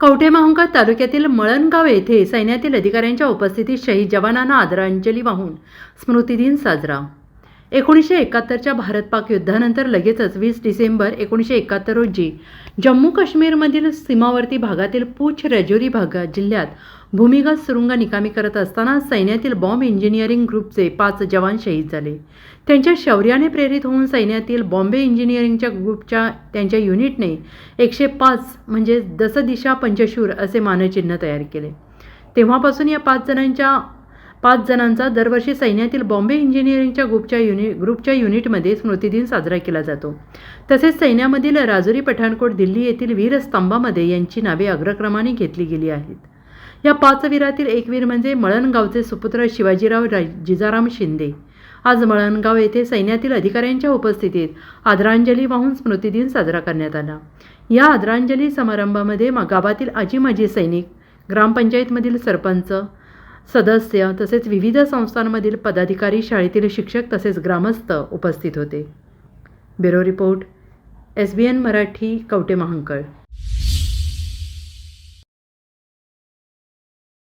कवठेमहांकाळ तालुक्यातील मळणगाव येथे सैन्यातील अधिकाऱ्यांच्या उपस्थितीत शहीद जवानांना आदरांजली वाहून स्मृतिदिन साजरा. एकोणीसशे एकाहत्तरच्या भारत पाक युद्धानंतर लगेचच वीस डिसेंबर एकोणीसशे एकाहत्तर रोजी जम्मू काश्मीरमधील सीमावर्ती भागातील पूछ रजौरी भागा जिल्ह्यात भूमिगत सुरुंग निकामी करत असताना सैन्यातील बॉम्ब इंजिनिअरिंग ग्रुपचे पाच जवान शहीद झाले. त्यांच्या शौर्याने प्रेरित होऊन सैन्यातील बॉम्बे इंजिनिअरिंगच्या ग्रुपच्या त्यांच्या युनिटने एकशे पाच म्हणजे दसदिशा पंचशूर असे मानचिन्ह तयार केले. तेव्हापासून या पाच जणांच्या पाच जणांचा दरवर्षी सैन्यातील बॉम्बे इंजिनिअरिंगच्या ग्रुपच्या युनि ग्रुपच्या युनिटमध्ये स्मृतिदिन साजरा केला जातो. तसेच सैन्यामधील राजुरी पठाणकोट दिल्ली येथील वीरस्तंभामध्ये यांची नावे अग्रक्रमाने घेतली गेली आहेत. या पाच वीरातील एक वीर म्हणजे मळणगावचे सुपुत्र शिवाजीराव रा जिजाराम शिंदे. आज मळणगाव येथे सैन्यातील अधिकाऱ्यांच्या उपस्थितीत आदरांजली वाहून स्मृतिदिन साजरा करण्यात आला. या आदरांजली समारंभामध्ये गावातील आजी माजी सैनिक ग्रामपंचायतमधील सरपंच सदस्य तसेच विविध संस्थांमधील पदाधिकारी शाळेतील शिक्षक तसेच ग्रामस्थ उपस्थित होते. Bureau report S B N Marathi Kavathe Mahankal.